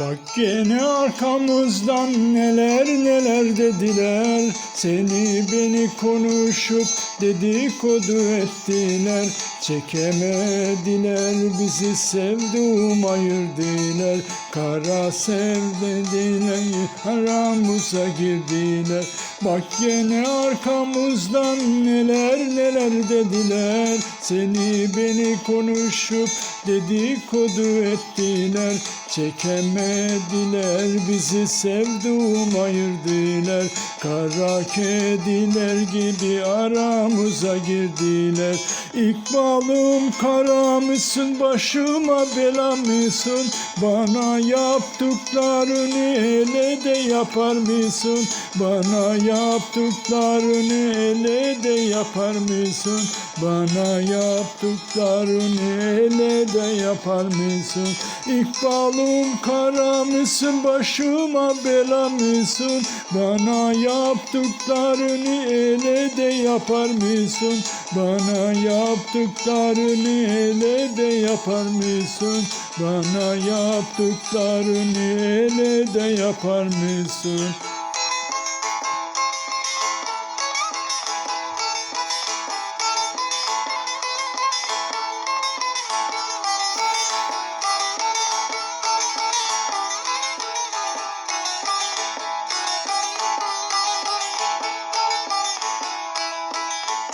Bak gene arkamızdan neler neler dediler Seni beni konuşup dedikodu ettiler. Çekemediler bizi sevduğum ayırdılar Kara sevdiler aramıza girdiler. Bak gene arkamızdan neler neler dediler. Seni beni konuşup dedikodu ettiler. Çekemediler bizi sevduğum ayırdılar Kara kediler gibi aramıza girdiler. İkbalım kara mısın başıma bela mısın? Bana yaptıklarını ele de yapar mısın? Bana yaptıklarını ele de yapar mısın? Bana yaptıklarını ele de yapar mısın? İkbalım kara mısın başıma bela mısın? Bana yaptıklarını ele de yapar mısın? Bana yaptıklarını ele de yapar mısın? Bana yaptıklarını ele de yapar mısın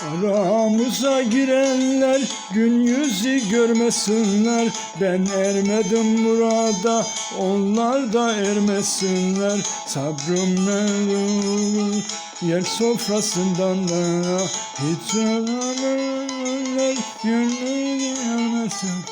Aramıza girenler gün yüzü görmesinler. Ben ermedim murada onlar da ermesinler. Sabrım merur yer sofrasından da. Hiç ölenler gönlü gelmesin